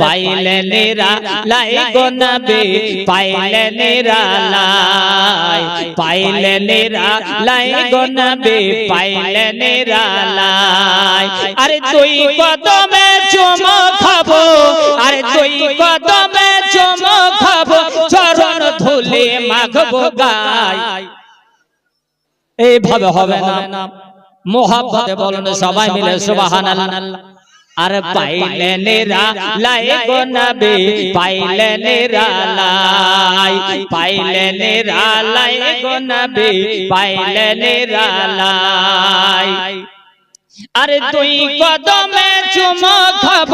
পাইলে নিরা লাই গো নবী পাইলে নিরা লাই পাইলে নিরা লাই গো নবী পাইলে নিরা লাই। আরে তুই কদমে চুমো খাব আরে তুই কদমে চুমো খাব চরণ ধুলি মাখবো গায় এইভাবে হবে না। মোহাব্বতে বলুন সবাই মিলে সুবহানাল্লাহ। আর পাইলে নেরা লাই গো নবী পাইলে নেরা লাই পাইলে নেরা লাই গো নবী পাইলে নেরা লাই। আরে দুই কদমে চুমো খাব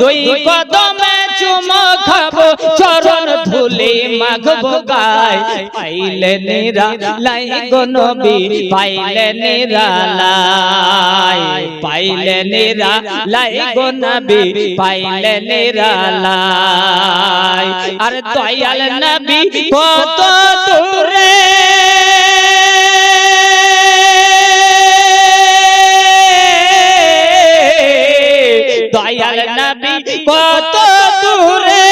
দুই কদমে চুমো খাব, চরণ ধুলি মাখবো গায়। পাইলে নিরা লাই গো নবী, পাইলে নিরা লাই। পাইলে নিরা লাই গো নবী, পাইলে নিরা লাই। আরে দয়াল নবী কত দূরে। দয়াল নবী কত দূরে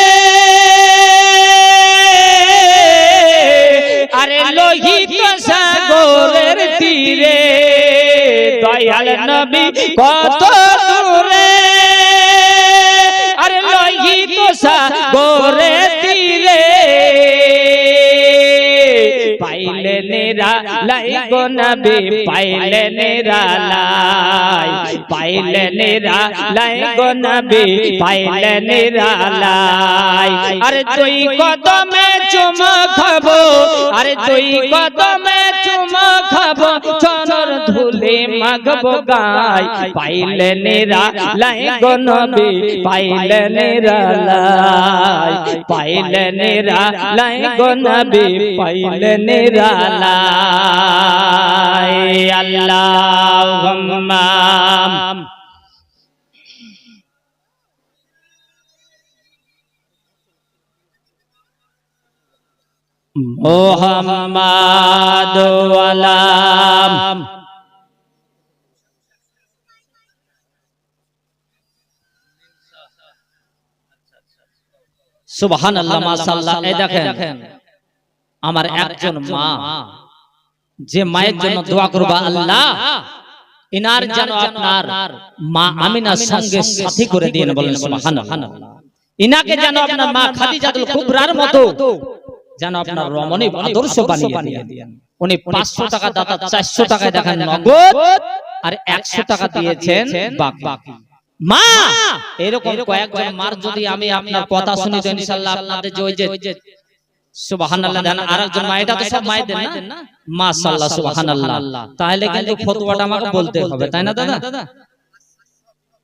আরে লোহিত সাগরের তীরে দয়াল নবী কত দূরে। আরে লোহিত সাগরের নেরা লাই গো নবী পাইলে নেরা লাই পাইলে নেরা লাই গো নবী পাইলে নেরা লাই। আরে তুই কদমে চুমা খাব, আরে তুই কদমে চুমা খাব চরণ ধুলে লাই। লাই লাই লাই। আল্লাহুম্মা মোহাম্মদ ওয়ালাম সুবহানাল্লাহ মাশাআল্লাহ। এই দেখেন আমার একজন মা। যে মায়ের জন্য দোয়া করবা আল্লাহ ইনার যেন আপনার মা আমিনার সঙ্গে সাথী করে দিন বলেন সুবহানাল্লাহ। ইনাকে যেন আপনার মা খাদিজাতুল কুবরার মতো যেন আপনার রমণী আদর্শ বানিয়ে দেন। উনি 500 টাকা দাতা 400 টাকায় দেখেন নগদ আর 100 টাকা দিয়েছেন বাকি। মা এরকম কয়েকজন মার যদি আমি আপনার কথা শুনি তো ইনশাআল্লাহ আপনাদের যে ওই যে সুবহানাল্লাহ দেন আরেকজন মা তো সব মায়েদের না? মাশাআল্লাহ সুবহানাল্লাহ। তাহলে কিন্তু ফতোয়াটা আমাকে বলতে হবে তাই না দাদা?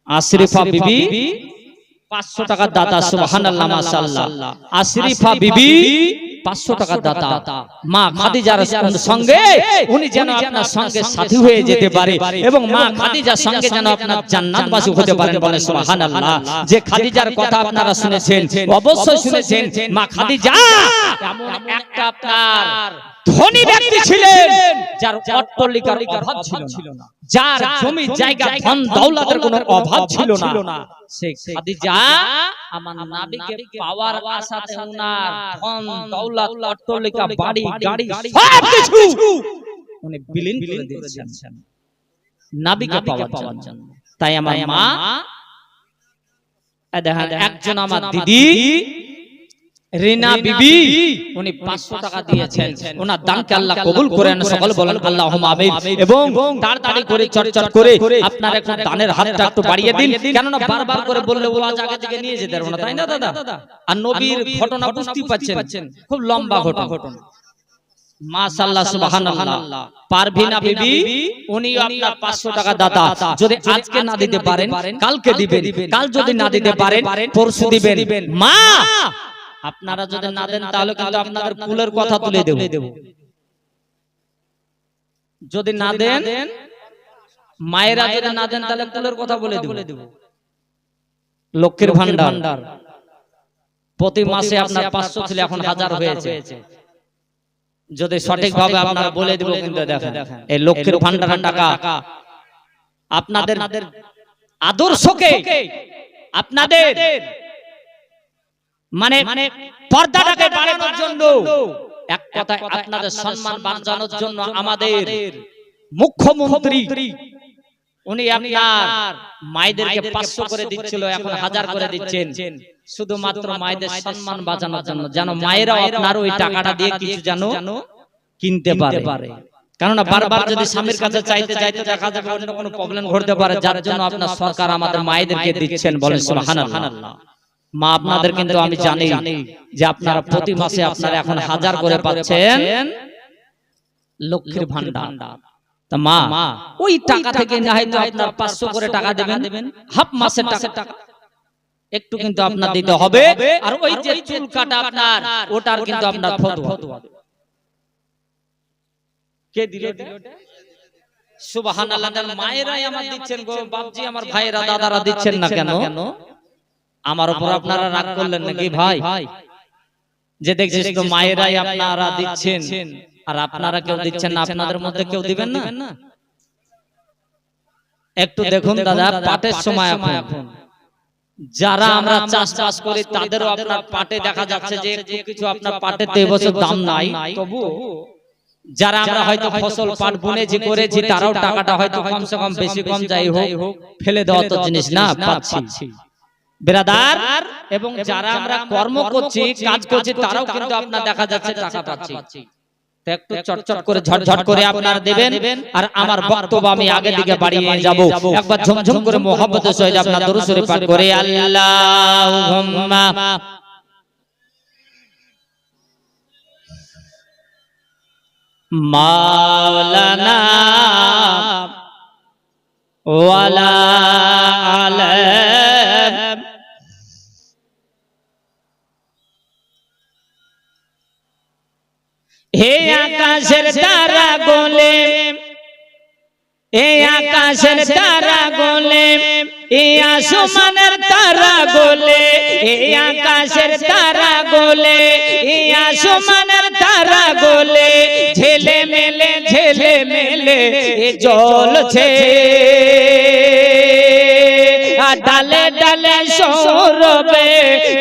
আশরিফা বিবি 500 টাকার দাতা সুবহানাল্লাহ মাশাআল্লাহ। আশরিফা বিবি 500 টাকার দাতা। মা খাদিজার সঙ্গে উনি যেন আপনার সঙ্গে সাথী হয়ে যেতে পারে এবং মা খাদিজার সঙ্গে যেন আপনার জান্নাতবাসী হতে পারেন বলে সুবহানাল্লাহ। যে খাদিজার কথা আপনারা শুনেছেন অবশ্যই শুনেছেন। মা খাদিজা এমন একটা আপনার ধনী ব্যক্তি ছিলেন। যার অট্টালিকার অভাব ছিল না। যার জমি জায়গা ধন দৌলতের কোনো অভাব ছিল না। সেই খাদিজা আমার নবীকে পাওয়ার আশাতে উনার ধন দৌলত অট্টালিকা বাড়ি গাড়ি সব কিছু উনি বিলীন করে দিয়েছেন। নবীকে পাওয়ার জন্য। তাই আমার মা একজন আমার দিদি রিনা বিবি উনি 500 টাকা দিয়েছেন। ওনার দানকে আল্লাহ কবুল করেন সকল বলেন আমিন। এবং তাড়াতাড়ি করে চটচট করে আপনার একটু দানের হাতটা একটু বাড়িয়ে দিন। কেননা বারবার করে বললে আগে থেকে নিয়ে যেতে পারব না তাই না দাদা আর নবীর ঘটনা বুঝতে পাচ্ছেন। খুব লম্বা ঘটনা। মাশাআল্লাহ সুবহানাল্লাহ। পারভিনা বিবি উনি আপনার 500 টাকা দাতা। যদি আজকে না দিতে পারেন কালকে দিবেন। কাল যদি না দিতে পারেন পরশু দিবেন মা আপনারা যদি না দেন তাহলে কিন্তু আপনাদের কুলের কথা তুলে দেব। যদি না দেন মায়েরা যদি না দেন তাহলে কুলের কথা বলে দেব। লক্ষ্মীর ভান্ডার প্রতি মাসে আপনার পাঁচশো ছিল এখন হাজার হয়েছে। যদি সঠিক ভাবে আপনারা বলে দেব কিন্তু দেখেন এই লক্ষ্মীর ভান্ডারের টাকা আপনাদের আদর্শকে আপনাদের মানে মানে পর্দাটাকে বাড়ানোর জন্য এক কথায় আপনাদের সম্মান বাঁচানোর জন্য আমাদের মুখ্যমন্ত্রী উনি আপনার মায়েদেরকে পাঁচশো করে দিচ্ছিল এখন হাজার করে দিচ্ছেন। শুধুমাত্র মায়েদের সম্মান বাঁচানোর জন্য যেন মায়েরাও আপনার ওই টাকাটা দিয়ে কিছু যেন কিনতে পারে। কেননা বারবার যদি স্বামীর কাছে চাইতে চাইতে দেখা যাবে অন্য কোনো প্রবলেম ঘটতে পারে যার জন্য আপনার সরকার আমাদের মায়েদেরকে দিচ্ছেন বলেন সুবহানাল্লাহ। মা আপনাদের কিন্তু আমি জানি যে আপনারা প্রতি মাসে আপনারা এখন হাজার করে পাচ্ছেন লক্ষ্মীর ভান্ডার তা মা ওই টাকা থেকে না হয়তো আপনার পাঁচশো করে টাকা দেবেন। হাফ মাসের টাকা। একটু কিন্তু আপনার দিতে হবে। আর ওই যে চুল কাটা আপনার ওটার কিন্তু আপনার ফতোয়া। কে দিল সুবহানাল্লাহ মায়েরাই আমার দিচ্ছেন গো। বাপজি আমার ভাইরা দাদারা দিচ্ছেন না কেন? আমার উপর আপনারা রাগ করলেন নাকি ভাই? যে দেখছিস তো মায়েরাই আপনারা দিচ্ছেন। আর আপনারা কেউ দিচ্ছেন না আপনাদের মধ্যে কেউ দিবেন না? একটু দেখুন দাদা পাটের সময় এখন। যারা আমরা চাষ চাষ করি তাদেরও আপনার পাটে দেখা যাচ্ছে যে একটু কিছু আপনার পাটে তো এবছর দাম নাই। তবু যারা আমরা হয়তো ফসল পাট বুনেছি করেছি তারাও টাকাটা হয়তো কমসে কম বেশি কম যাই হোক ফেলে দেওয়া তো জিনিস না পাচ্ছি। বেরাদার এবং যারা আমরা কর্ম করছি কাজ করছি তারাও কিন্তু আপনার দেখা যাচ্ছে টাকা পাচ্ছি। একটু চটচট করে ঝটঝট করে আপনারা দেবেন আর আমার বক্তব্য আমি আগে দিকে বাড়িয়ে যাব। একবার ঝমঝম করে মোহাম্মতের সহিত আপনার দরুদ শরীফ পাঠ করে আল্লাহুম্মা। মাওলানা ওয়ালা আকাশের তারা গোলে আসমানের তারা গোলে আকাশের তারা গোলে আসমানের তারা গোলে ঝেলে মেলে ঝেলে মেলে আর ডালে ডালে সৌরবে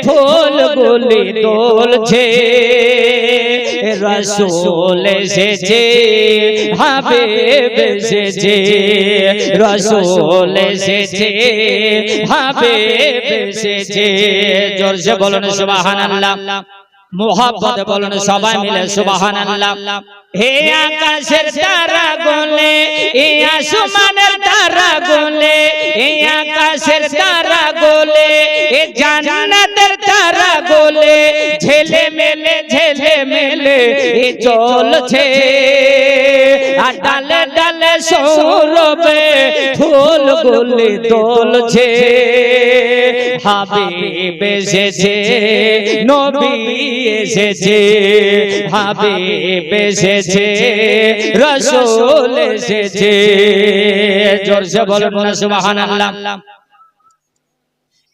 ফুল গুলি দোলছে রসুল এসেছে হাবিব এসেছে রসুল এসেছে হাবিব এসেছে জোরসে বলুন সুবহানাল্লাহ মোহাব্বত বলুন সবাই মিলে সুবহানাল্লাহ হে আকাশের তারা গোলে এ আসমানের তারা গোলে এ আকাশের তারা গোলে এ জান্নাতের তারা গোলে ঝেলে মেলে ঝেলে মেলে, এ চলছে। আর ডালে ডালে সৌরবে ফুল গুলি দোলছে হাবিব এসেছে, নবী এসেছে। হাবিব এসেছে, রসুল এসেছে। জোরসে বলুন, সুবহানাল্লাহ।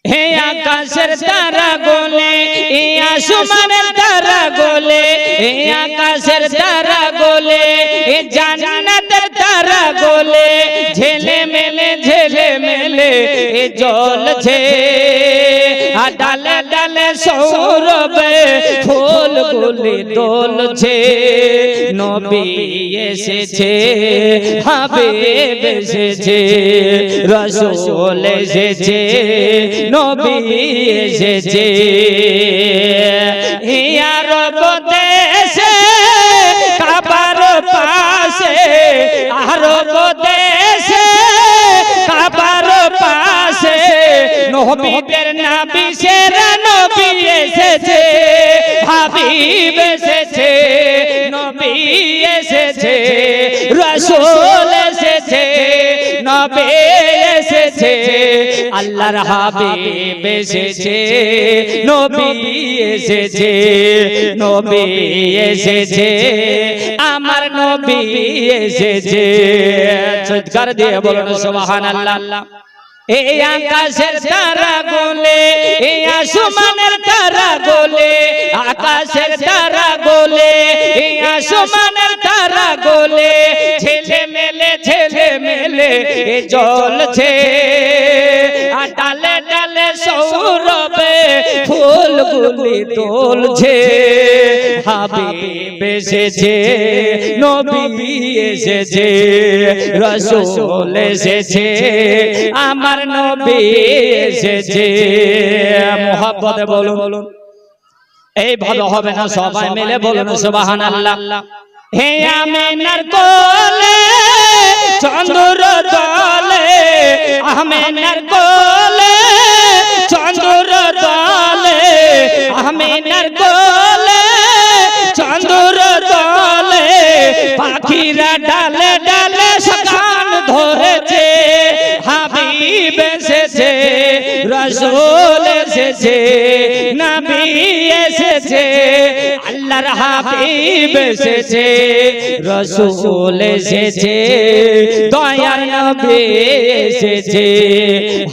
হে আকাশের তারা গোলে এ আসমানের তারা গোলে এ আকাশের তারা গোলে এ জান্নাতের তারা গোলে ঝেলে মেলে ঝেলে মেলে এ জলছে ডালে সৌরবে ফুল গুলি দোলছে নবী এসেছে হাবিব এসেছে রসুল এসেছে নবী এসেছে। হিয়ার নবীদের নাবি সেরা নবী এসেছে, হাবিব এসেছে, নবী এসেছে, রসুল এসেছে, নবী এসেছে, আল্লাহর হাবিব এসেছে, নবী এসেছে নবী এসেছে, আমার নবী এসেছে। চিৎকার দিয়ে বলুন সুবহানাল্লাহ। এই আকাশের তারা গোলে এই আসমানের তারা গোলে আকাশের তারা গোলে এই আসমানের তারা গোলে ছেলে মেলে ছেলে মেলে এ জ্বলছে আর ডালে ডালে সৌরবে ফুল গুলি তোলছে, হাবিব এসেছে নবী এসেছে, রসুল এসেছে, আমার নবী এসেছে। মোহাব্বতে বলুন। এইভাবে হবে না, সবাই মিলে বলুন সুবাহান আল্লাহ হে কোলে চন্দ্র দলে আমিনার কোলে চন্দ্র দলে, আমিনার কোলে চন্দ্র দলে, পাখিরা ডালে ডালে সকান ধরেছে, হাবিব এসেছে, রসুল এসেছে, নবী এসেছে আল্লাহর হাবিব এসেছে রসুল এসেছে দয়ার নবী এসেছে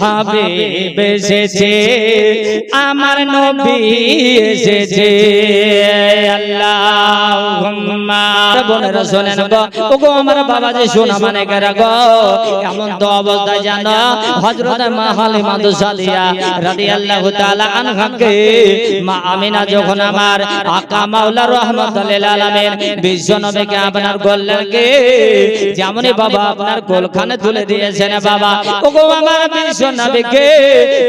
হাবিব এসেছে আমার নবী এসেছে আল্লাহ বোনেরা শোনেন গো ওগো আমার বাবা যে শোনা মানে গেরা এমন তো অবস্থা জানো হযরত মা হালিমা দুসালিয়া রাদিয়াল্লাহু তাআলা আনহাকে মা আমিনা যখন আমার আকা মাওলা আলামিন বিশ্ব নবীকে আপনার যেমনই বাবা আপনার গোলখানে তুলে দিয়েছেন বাবা, ওগো আমার বিশ্ব নবীকে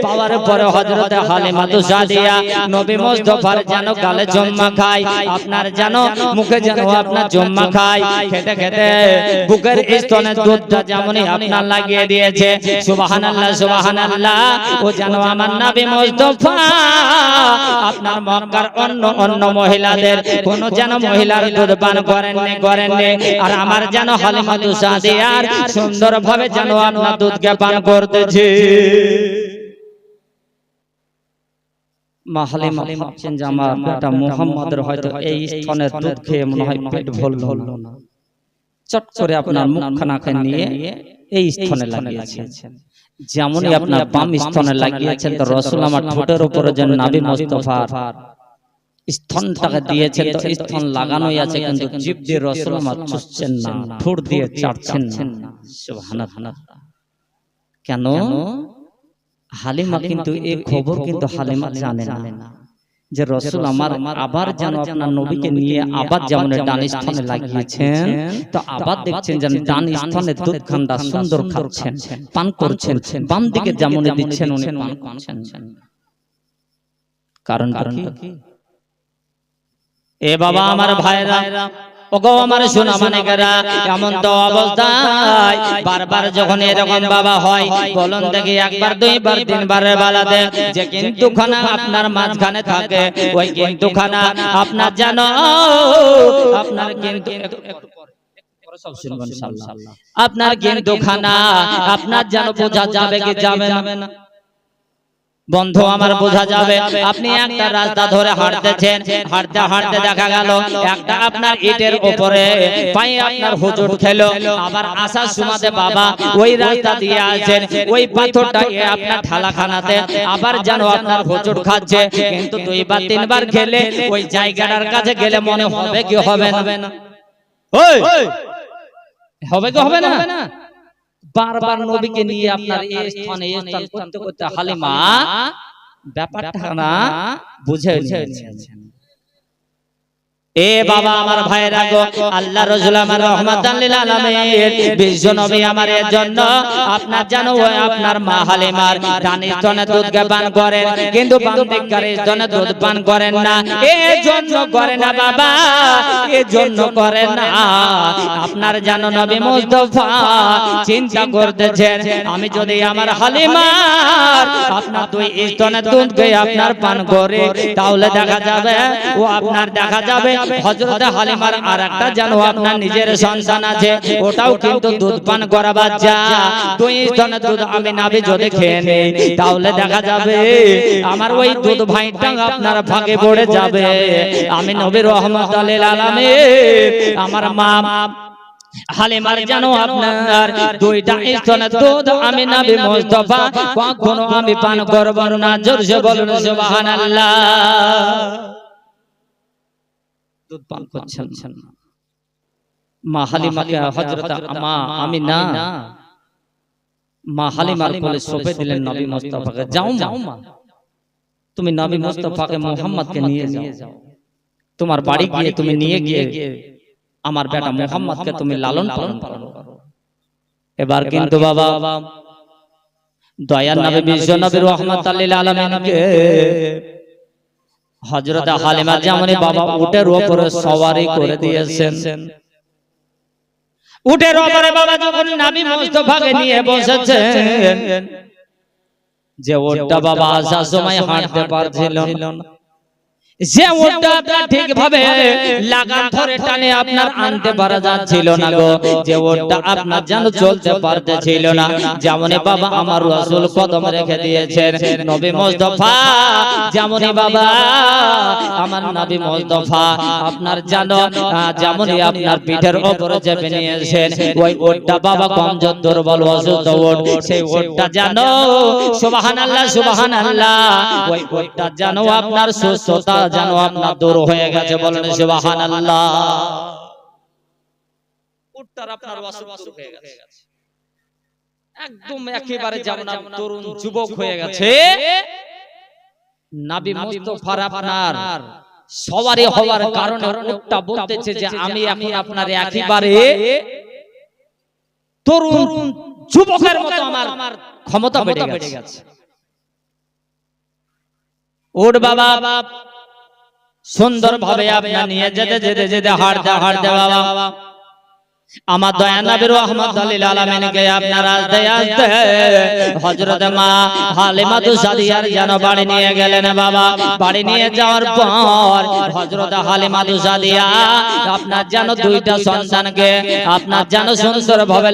পাওয়ার পরে হযরত হালিমা দুসালিয়া নবী মুস্তাফার গালে জম্মা খায়, আপনার যেন মুখে আপনার জম্মা খায় খেতে খেতে বুকের স্তনে দুধটা যেমনই আপনার লাগিয়ে দিয়েছে সুবহানাল্লাহ সুবহানাল্লাহ ও যেন আমার নবী মুস্তাফা আপনার মক্কার অন্য অন্য মহিলাদের কোন যেন মহিলার দুধ পান করেননি করেননি আর আমার যেন হালিমা দুসাদিয়ার সুন্দরভাবে যেন আপনার দুধকে পান করতেছে। মাহলে মাহলে ভাবছেন যে আমার বেটা মোহাম্মদের হয়তো এই স্তনের দুধ খেয়ে মনে হয় পেট ভরল না। চট করে আপনার নিয়ে এই স্তনে লাগিয়েছেন। যেমনই আপনার বাম স্তনে লাগিয়েছেন তো রসুল আমার ঠোঁটের উপরে যে নাবি মোস্তফার স্তনটাকে দিয়েছেন তো স্তন লাগানোই আছে কিন্তু জীব দিয়ে রসুল আমার চুষছেন না ঠোঁট দিয়ে চাটছেন না। কেন? হালিমা কিন্তু এই খবর কিন্তু হালিমা জানে না। যে রসুল আমার আবার যেন আপনার নবীকে নিয়ে আবার যেমন ডান স্থানে লাগিয়েছেন তো আবার দেখছেন যেন ডান স্থানে দুধ সুন্দর খাচ্ছেন পান করছেন বাম দিকে যেমন দিচ্ছেন উনি পান করছেন। কারণ কি? এ বাবা আমার ভাইরা ওগো আমার সোনা মানিকেরা এমন তো অবস্থায় বারবার যখন এরকম বাবা হয় বলুন দেখি একবার দুইবার তিনবার বালাতে যে কিন্তু খানা আপনার মাঝখানে থাকে ওই কিন্তু খানা আপনার জানো আপনার কিন্তু আপনার কিন্তু খানা আপনার যেন বোঝা যাবে কি যাবে না। বন্ধু আমার বোঝা যাবে আপনি একটা রাস্তা ধরে হাঁটতেছেন হাঁটতে হাঁটতে দেখা গেল একটা আপনার ইটের উপরে পায়ে আপনার হুজুর খেলো আবার আসার সুমাতে বাবা ওই রাস্তা দিয়ে আসছেন ওই পাথরটা আপনার ঠালাখানাতে আবার যেন আপনার হুজুর খাচ্ছে কিন্তু দুইবার তিনবার খেলে ওই জায়গাটার কাছে গেলে মনে হবে কি হবে না? হবে কি হবে না? বারবার নবীকে নিয়ে আপনার এই স্থানে এই স্থান করতে করতে হালিমা ব্যাপারটা না বুঝে নিয়েছেন। এ বাবা আমার ভাইরা গো, আল্লাহ রাসূল আমার আলামিন। বিশ্ব নবী আমার জন্য আপনার জানো আপনার মা হালিমার ডানি স্তনে দুধ পান করেন, কিন্তু দিককার দুধ পান করেন না। এর জন্য করে না বাবা এর জন্য করে না। আপনার জানো নবী মুস্তাফা চিন্তা করতেছেন, আমি যদি আমার হালিমার আপনার দুই স্তনে দুধ গিয়ে আপনার পান করে, তাহলে দেখা যাবে, ও আপনার দেখা যাবে হযরত হালিমার আর একটা জানো আপনার নিজের সন্তান আছে ওটাও কিন্তু দুধ পান করা বাচ্চা দুই স্তনে দুধ আমি নাবি যদি খেয়ে নেই তাহলে দেখা যাবে আমার ওই দুধ ভাইটা আপনার ভাগে পড়ে যাবে। আমি নবী রহমত আলিল আলামিন। আমার মা হালিমার জানো আপনার দুইটা স্তনে দুধ আমি নবী মুস্তাফা। কখনো আমি পান করব না জোরসে বলুন সুবহানাল্লাহ। দুধ পান করছেন। মা হালিমাকে হযরত আমি মা হালিমার কোলে সঁপে দিলেন নবী মুস্তাফাকে। যাও মা। তুমি নবী মুস্তফাকে মোহাম্মদকে নিয়ে যাও। তোমার বাড়ি গিয়ে তুমি নিয়ে গিয়ে আমার বেটা মোহাম্মদকে তুমি লালন পালন করো। এবার কিন্তু বাবা দয়ার নবী বিশ্ব নবী আলামিনকে হযরত হালিমা জামানি বাবা উটের ওপরে সওয়ারি করে দিয়েছেন। উটের ওপরে বাবা যখন নবী মুস্তফাকে নিয়ে বসেছেন যে ওটা বাবা আসার সময় হাঁটতে পারছিল না। যে ওটা আপনার ঠিকভাবে লাগাম ধরে টানে আপনার আনতে পারা যাচ্ছিল না গো। যে ওটা আপনার যেন চলতে পারতেছিল না যেমনই বাবা আমার রাসূল কদম রেখে দিয়েছেন নবী মুস্তাফা যেমনই বাবা আমার নবী মুস্তাফা আপনার জানো আহ, যেমনই আপনার পিঠের উপরে চেপে নিয়েছেন ওই ওটা বাবা কমজোর দুর্বল অসুস্থ ওট সেই ওটটা জানো সুবহানাল্লাহ সুবহানাল্লাহ ওই ওটটা জানো আপনার সুস্থতা জানো আপনার দূর হয়ে গেছে বলেন সুবহানাল্লাহ। উটটার আপনার দূর হয়ে গেছে। একদম একেবারে যেমন তরুণ যুবক হয়ে গেছে। নাবি মুস্তাফার আপনার সবারই হওয়ার কারণে উটটা বলতেছে যে আমি এখন আপনার একেবারে তরুণ যুবকের মতো আমার ক্ষমতা বেড়ে গেছে। ওর বাবা। সুন্দর ভাবে আপনার নিয়ে যেতে যেতে যেতে হাঁটতে হাঁটতে বাবা। আমার দয়া নবী রহমতুল্লাহ আলামিনকে আপনার আসতে আসতে হযরত মা হালিমা যেন বাড়ি নিয়ে গেলেন বাবা। বাড়ি নিয়ে যাওয়ার পর হযরত হালিমা আপনার যেন দুইটা সন্তানকে আপনার যেন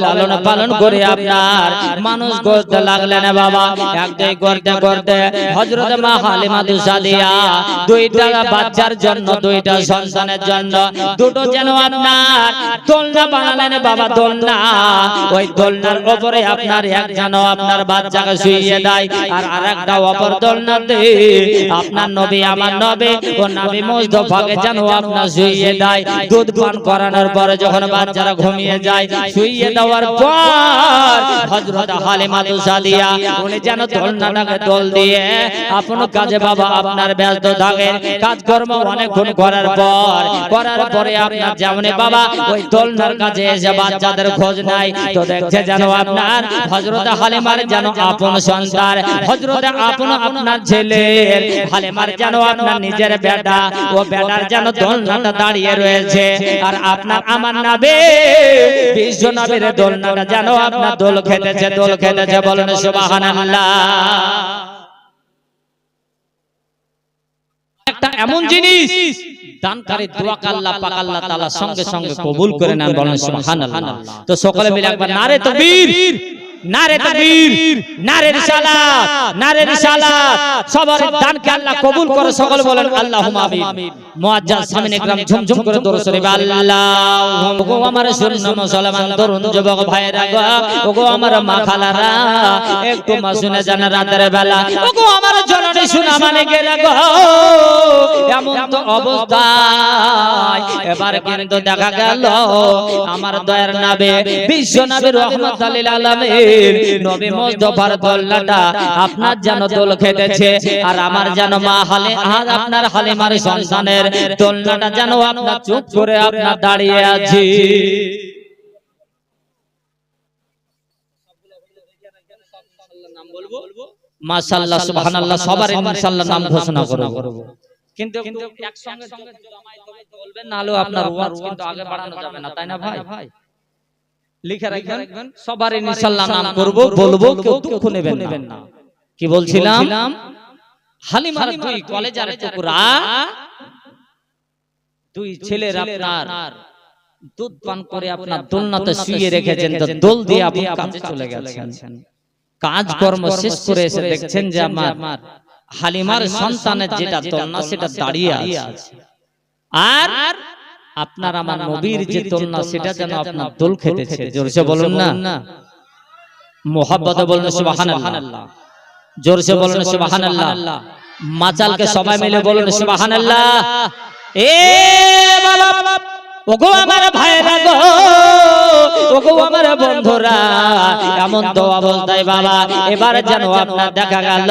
লালন পালন করে আপনার মানুষ করতে লাগলেন বাবা। এক দুই করতে করতে হযরত মা হালিমা তুসাদিয়া দুইটা বাচ্চার জন্য দুইটা সন্তানের জন্য দুটো যেন আপনার দোলনা বানালেন বাবা দোলনা। ওই দোলনার উপরে আপনার এক যেন আপনার বাচ্চাকে শুইয়ে দেয়। আর আরেকটা অপর দোলনাতে। আপনার নবী আমার নবী ও নবী মুস্তফাকে যেন আপনার শুইয়ে দেয়। দুধ পান করানোর পরে যখন বাচ্চারা ঘুমিয়ে যায় শুইয়ে দেওয়ার পর হযরত হালিমা তুসাদিয়া উনি যেন দোলনাটাকে দোল দিয়ে আপন কাজে বাবা আপনার ব্যস্ত থাকেন। কাজকর্ম অনেকক্ষণ করার পর করার পরে আপনার যেমন বাবা ওই দোলনার কাছে এসে বাচ্চাদের খোঁজ নাই তো দেখছে যেন আপনার হযরত হালিমার যেন আপন সন্তান। হযরত আপন আপনার ছেলে হালিমার যেন আপনার নিজের বেটা ও বেটার যেন দোলনাটা দাঁড়িয়ে রয়েছে। আর আপনার আমার নাবে বিশ্ব নবীর দোলনাটা যেন আপনার দোল খেতেছে দোল খেতেছে বলেন সুবহানাল্লাহ। একটা এমন জিনিস দানকারী দোয়াকে আল্লাহ পাক আল্লাহ তাআলা সঙ্গে সঙ্গে কবুল করে নেন বলেন সুবহানাল্লাহ। তো সকলে মিলে একবার নারে তাকবীর। নারে তাকবীর। নারে রিসালাত। নারে রিসালাত। সবার দানকে আল্লাহ কবুল করে সকলে বলেন আল্লাহুম্মা আমিন। মুআজ্জাজ সামিন একরাম ঝুমঝুম করে দরুদ শরীফ আল্লাহ। গো আমার শূন্য মুসলমান তরুণ যুবক ভাইরা গো। ওগো আমার মা খালারা একটু মা শুনে জানা রাতের বেলা। ওগো আমার জননী শোনা মানে গেরা গো তো অবস্থায় এবার কিন্তু দেখা গেল আমার দয়ার নাবে বিশ্ব নবী আলামিন নবী মুস্তাফার দোলনাটা আপনার যেন দোল খেতেছে আর আমার যেন মা হালে আর আপনার হালিমার সন্তানের দোলনাটা যেন আপনার চুপ করে আপনার দাঁড়িয়ে আছি। মাশাআল্লাহ সুবহানাল্লাহ সবার ইনশাআল্লাহ নাম ঘোষণা করব। কিন্তু কিন্তু একসঙ্গে সঙ্গে তবে বলবেন না হলেও আপনার ওয়াজ কিন্তু আগে বাড়ানো যাবে না তাই না ভাই? লিখে রাখবেন সবার ইনশাআল্লাহ নাম করব বলব কেউ দুঃখ নেবেন না। কি বলছিলাম? হালিমার দুই কলেজার টুকরা দুই ছেলের আপনার দুধ পান করে আপনার দোলনাতে শুয়ে রেখেছেন তো দোল দিয়ে আপনি কাজে চলে গেছেন। কাজকর্ম শেষ করে এসে দেখছেন যে আমার হালিমার সন্তানের যেটা দোলনা সেটা দাঁড়িয়ে আছে। আর আপনার আমার নবীর যে দোলনা সেটা যেন আপনার দোল খেতেছে। জোরসে বলুন না। মোহাব্বতে বলুন সুবহানাল্লাহ। জোরসে বলুন সুবহানাল্লাহ। মাচালকে সবাই মিলে বলুন সুবহানাল্লাহ। এ বাবা। ওগো আমার ভাইরা গো, ওগো আমার বন্ধুরা, এমন তো অবস্থায় বাবা, এবার যেন আপনার দেখা গেল।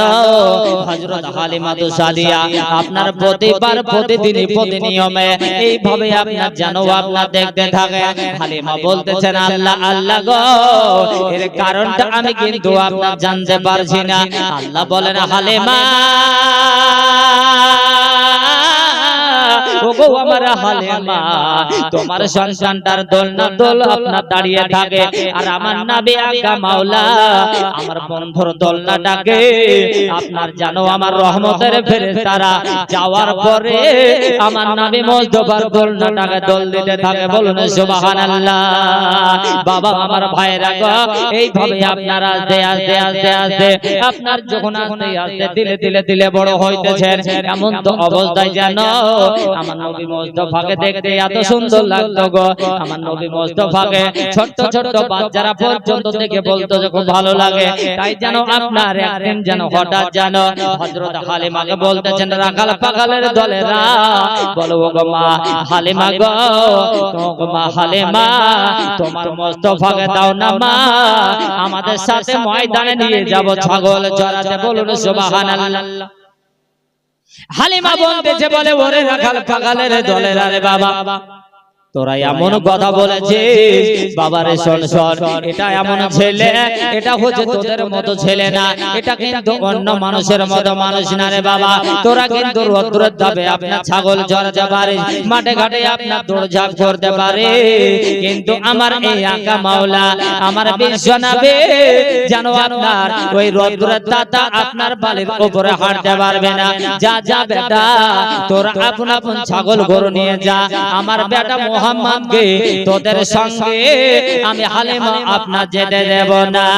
হযরত হালিমা তুসালিয়া আপনার প্রতিবার প্রতিদিনই প্রতি নিয়মে এইভাবে আপনার যেন আপনার দেখতে থাকে। হালিমা বলতেছেন, আল্লাহ আল্লাহ গো, এর কারণটা আমি কিন্তু আপনার জানতে পারছি না। আল্লাহ বলেন, হালিমা ওগো আমার হালেমা তোমার সন্তানটার দোল না দোল আপনার দাঁড়িয়ে থাকে আর আমার নাবি আকা মাওলা আমার বন্ধুর দোল না ডাকে আপনার জানো আমার রহমতের ফেরেশতারা যাওয়ার পরে আমার নাবি মজদবার দোল না ডাকে দোল দিতে থাকে বলুন সুবহানাল্লাহ বাবা আমার ভাইরা গো এইভাবে আপনার আস্তে আস্তে আস্তে আস্তে আপনার যখন আস্তে আস্তে দিলে দিলে দিলে বড় হইতেছেন এমন তো অবস্থায় যেন আমার নবী মোস্তফাকে দেখতে এত সুন্দর লাগতো গো। আমার নবী মোস্তফাকে ছোট্ট ছোট্ট বাচ্চারা পর্যন্ত দেখে বলতো যে খুব ভালো লাগে। তাই যেন আপনার একদিন যেন হঠাৎ যেন হযরত হালিমাকে বলতেছেন রাখাল পাগালের দলেরা। বলো গো মা হালিমা গো মা হালিমা তোমার মোস্তফাকে দাও না মা। আমাদের সাথে ময়দানে নিয়ে যাব ছাগল চড়াতে বলুন সুবহানাল্লাহ। হালিমা বলতেছে বলে ওরে রাখাল পাগালের দলের আরে বাবা। তোরা এমন কথা বলেছিস বাবারে শোন শোন এটা এমন ছেলে এটা হচ্ছে তোদের মতো ছেলে না এটা কিন্তু অন্য মানুষের মতো মানুষ না রে বাবা। তোরা কিন্তু রোদ্রের দাবে আপনার ছাগল চড়াতে পারে মাঠে ঘাটে আপনার দৌড়ঝাঁপ করতে পারে। কিন্তু আমার এই আঁকা মাওলা আমার বিশ্ব নাবে যেন আপনার ওই রোদ্রের দাতা আপনার বালির উপরে হাঁটতে পারবে না। যা যা বেটা তোরা আপন আপন ছাগল গরু নিয়ে যা আমার বেটা মোহাম্মদকে তোদের সঙ্গে আমি হালিমা আপনার যেতে দেব না